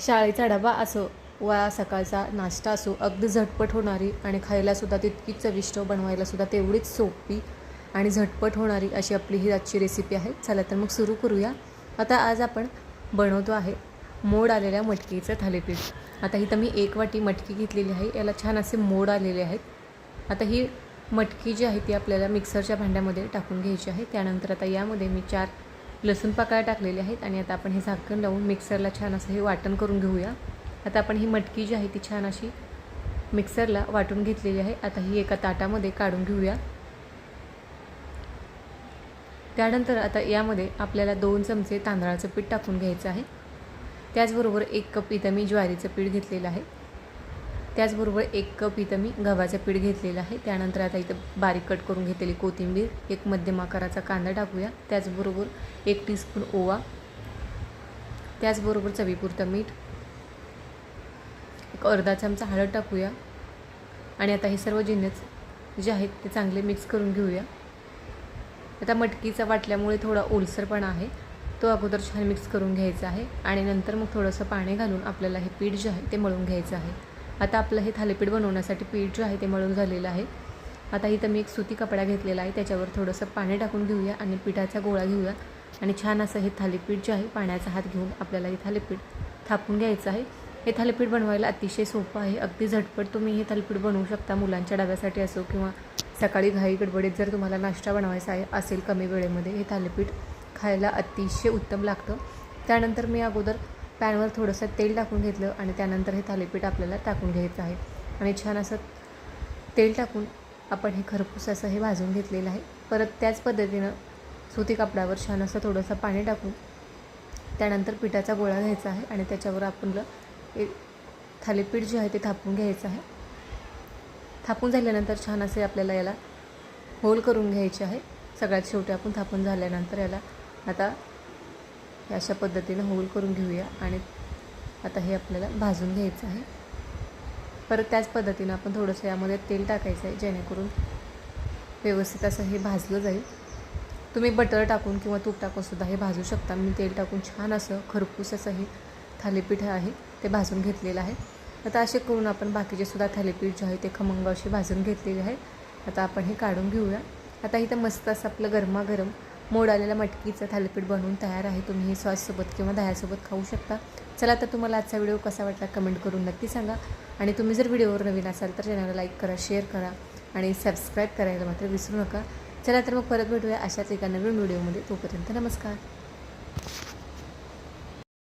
शाळेचा डबा असो वा सकाळचा नाश्ता असो अगदी झटपट होणारी आणि खायलासुद्धा तितकीच चविष्ट बनवायलासुद्धा तेवढीच सोपी आणि झटपट होणारी अशी आपली ही आजची रेसिपी आहे. चला तर मग सुरू करूया. आता आज आपण बनवतो आहे मोड आलेल्या मटकीचं थालीपीठ. आता इथं मी एक वाटी मटकी घेतलेली आहे. याला छान असे मोड आलेले आहेत. आता ही मटकी जी आहे ती आपल्याला मिक्सरच्या भांड्यामध्ये टाकून घ्यायची आहे. त्यानंतर आता यामध्ये मी चार लसूण पाकळ्या टाकलेल्या आहेत आणि आता आपण हे झाकण लावून मिक्सरला छान असं हे वाटण करून घेऊया. आता आपण ही मटकी जी आहे ती छान अशी मिक्सरला वाटून घेतलेली आहे. आता ही एका ताटामध्ये काढून घेऊया. त्यानंतर आता यामध्ये आपल्याला दोन चमचे तांदळाचं पीठ टाकून घ्यायचं आहे. त्याचबरोबर एक कप इथं मी ज्वारीचं पीठ घेतलेलं आहे. त्याचबरोबर एक कप इथं मी गव्हाचं पीठ घेतलेलं आहे. त्यानंतर आता इथं बारीक कट करून घेतलेली कोथिंबीर एक मध्यम आकाराचा कांदा टाकूया. त्याचबरोबर एक टीस्पून ओवा त्याचबरोबर चवीपुरतं मीठ एक अर्धा चमचा हळद टाकूया. आणि आता हे सर्व जिन्नस जे आहेत ते चांगले मिक्स करून घेऊया. आता मटकीचा वाटल्यामुळे थोडा ओलसरपणा आहे. तो अगोदर छान मिक्स करून घ्यायचा आहे. आणि नंतर मग थोडंसं पाणी घालून आपल्याला हे पीठ जे आहे ते मळून घ्यायचं आहे. आता आपलं हे थालीपीठ बनवण्यासाठी पीठ जे आहे ते मळून झालेलं आहे. आता इथं मी एक सुती कपडा घेतलेला आहे. त्याच्यावर थोडंसं पाणी टाकून घेऊया आणि पिठाचा गोळा घेऊया. आणि छान असं हे थालीपीठ जे आहे पाण्याचा हात घेऊन आपल्याला हे थालीपीठ थापून घ्यायचं आहे. हे थालीपीठ बनवायला अतिशय सोपं आहे. अगदी झटपट तुम्ही हे थालीपीठ बनवू शकता मुलांच्या डब्यासाठी असो किंवा सकाळी घाई गडबडीत जर तुम्हाला नाश्ता बनवायचा आहे असेल कमी वेळेमध्ये हे थालीपीठ खायला अतिशय उत्तम लागतं. त्यानंतर मी अगोदर पॅनवर थोडंसं तेल टाकून घेतलं आणि त्यानंतर हे थालीपीठ आपल्याला टाकून घ्यायचं आहे. आणि छान असं तेल टाकून आपण हे खरपूस असं हे भाजून घेतलेलं आहे. परत त्याच पद्धतीनं सुती कापडावर छान असं थोडंसं पाणी टाकून त्यानंतर पिठाचा गोळा घ्यायचा आहे आणि त्याच्यावर आपलं थालीपीठ जे आहे ते थापून घ्यायचं आहे. थापून झाल्यानंतर छान असे आपल्याला याला होल करून घ्यायचे आहे. सगळ्यात शेवटी आपण थापून झाल्यानंतर याला आता अशा पद्धतीनं होल करून घेऊया आणि आता हे आपल्याला भाजून घ्यायचं आहे. परत त्याच पद्धतीनं आपण थोडंसं यामध्ये तेल टाकायचं आहे जेणेकरून व्यवस्थित असं हे भाजलं जाईल. तुम्ही बटर टाकून किंवा तूप टाकून सुद्धा हे भाजू शकता. मी तेल टाकून छान असं खरपूस असं हे थालीपीठ आहे ते भाजून घेतलेलं आहे. आता असे करून आपण बाकीचे सुद्धा थालीपीठ जे आहे ते खमंग अशी भाजून घेतलेले आहे. आता आपण हे काढून घेऊया. आता इथं मस्त असं आपलं गरमागरम मोड आलेला मटकीचं थालीपीठ बनवून तयार आहे. तुम्ही हे सॉससोबत किंवा दह्यासोबत खाऊ शकता. चला तर तुम्हाला आजचा व्हिडिओ कसा वाटला कमेंट करून नक्की सांगा. आणि तुम्ही जर व्हिडिओवर नवीन असाल तर चॅनलला लाईक करा शेअर करा आणि सबस्क्राईब करायला मात्र विसरू नका. चला तर मग परत भेटूया अशाच एका नवीन व्हिडिओमध्ये. तोपर्यंत नमस्कार.